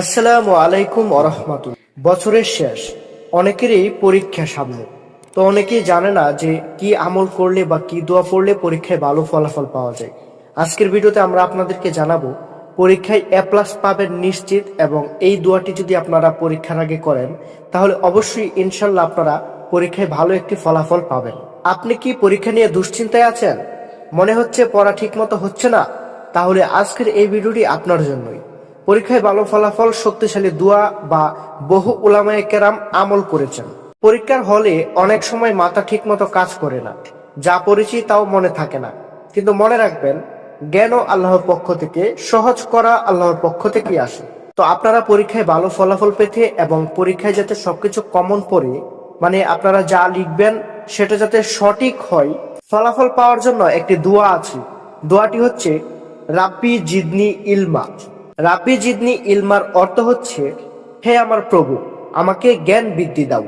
আসসালামু আলাইকুম আরহামাতুল বছরের শেষ, অনেকেরই পরীক্ষা সামনে। তো অনেকেই জানে না যে কি আমল করলে বা কি দোয়া পড়লে পরীক্ষায় ভালো ফলাফল পাওয়া যায়। আজকের ভিডিওতে আমরা আপনাদেরকে জানাব, পরীক্ষায় এ প্লাস পাবেন নিশ্চিত এবং এই দোয়াটি যদি আপনারা পরীক্ষার আগে করেন, তাহলে অবশ্যই ইনশাল্লাহ আপনারা পরীক্ষায় ভালো একটি ফলাফল পাবেন। আপনি কি পরীক্ষা নিয়ে দুশ্চিন্তায় আছেন? মনে হচ্ছে পড়া ঠিকমতো হচ্ছে না? তাহলে আজকের এই ভিডিওটি আপনার জন্যই। পরীক্ষায় ভালো ফলাফল, শক্তিশালী দোয়া বা বহু উলামায় কেরাম আমল করেছেন। পরীক্ষার হলে অনেক সময় মাথা ঠিকমতো কাজ করে না। যা পড়েছি তাও মনে থাকে না। কিন্তু মনে রাখবেন জ্ঞানও আল্লাহর পক্ষ থেকে, সহজ করা আল্লাহর পক্ষ থেকেই আসে। তো আপনারা পরীক্ষায় ভালো ফলাফল পেতে এবং পরীক্ষায় যাতে সবকিছু কমন পড়ে মানে আপনারা যা লিখবেন সেটা যাতে সঠিক হয়, ফলাফল পাওয়ার জন্য একটি দোয়া আছে। দোয়াটি হচ্ছে, রাব্বি জিদনি ইলমা। রাব্বি জিদনি ইলমার অর্থ হচ্ছে, হে আমার প্রভু, আমাকে জ্ঞান বৃদ্ধি দাও।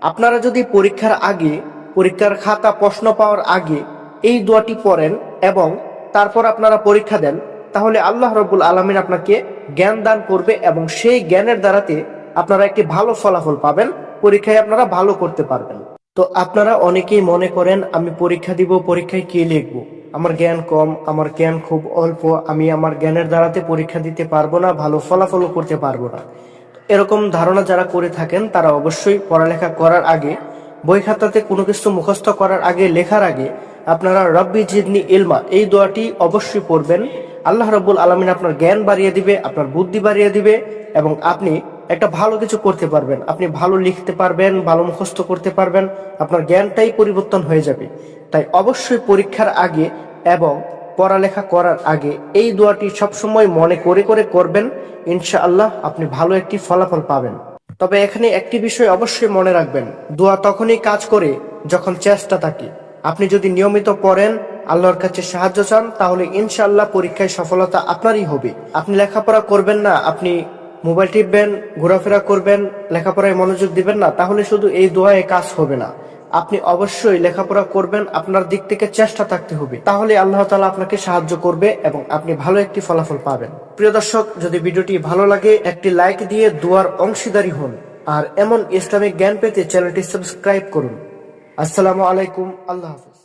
আপনারা যদি পরীক্ষার আগে, পরীক্ষার খাতা প্রশ্ন পাওয়ার আগে এই দোয়াটি পড়েন এবং তারপর আপনারা পরীক্ষা দেন, তাহলে আল্লাহ রবুল আলমিন আপনাকে জ্ঞান দান করবে এবং সেই জ্ঞানের দ্বারাতে আপনারা একটি ভালো ফলাফল পাবেন, পরীক্ষায় আপনারা ভালো করতে পারবেন। তো আপনারা অনেকেই মনে করেন, আমি পরীক্ষা দিব, পরীক্ষায় কি লিখব? আমার জ্ঞান কম, আমার জ্ঞান খুব অল্প, আমি আমার জ্ঞানের দ্বারাতে পরীক্ষা দিতে পারব না, ভালো ফলাফলও করতে পারব না। এরকম ধারণা যারা করে থাকেন, তারা অবশ্যই পড়ালেখা করার আগে, বই খাতাতে কোনো কিছু মুখস্থ করার আগে, লেখার আগে, আপনারা রব্বি জিদনি ইলমা, এই দোয়াটি অবশ্যই পড়বেন। আল্লাহ রব্বুল আলমিন আপনার জ্ঞান বাড়িয়ে দিবে, আপনার বুদ্ধি বাড়িয়ে দিবে, এবং আপনি একটা ভালো কিছু করতে পারবেন। আপনি ভালো লিখতে পারবেন, ভালো মুখস্থ করতে পারবেন, আপনার জ্ঞানটাই পরিবর্তন হয়ে যাবে। তাই অবশ্যই পরীক্ষার আগে এবং পড়ালেখা করার আগে এই দোয়াটি সবসময় মনে করে করে করবেন। ইনশাআল্লাহ আপনি ভালো একটি ফলাফল পাবেন। তবে এখানে একটি বিষয় অবশ্যই মনে রাখবেন। দোয়া তখনই কাজ করে যখন চেষ্টা থাকে। আপনি যদি নিয়মিত পড়েন, আল্লাহর কাছে সাহায্য চান, তাহলে ইনশাআল্লাহ পরীক্ষায় সফলতা আপনারই হবে। আপনি লেখাপড়া করবেন না, আপনি মোবাইল টিপবেন, ঘোরাফেরা করবেন, লেখাপড়ায় মনোযোগ দিবেন না, তাহলে শুধু এই দোয়ায় কাজ হবে না। আপনি অবশ্যই লেখাপড়া করবেন, আপনার দিক থেকে চেষ্টা থাকতে হবে। তাহলে আল্লাহ তালা আপনাকে সাহায্য করবে এবং আপনি ভালো একটি ফলাফল পাবেন। প্রিয় দর্শক, যদি ভিডিওটি ভালো লাগে, একটি লাইক দিয়ে দুয়ার অংশীদারি হন। আর এমন ইসলামিক জ্ঞান পেতে চ্যানেলটি সাবস্ক্রাইব করুন। আসসালামু আলাইকুম, আল্লাহ হাফেজ।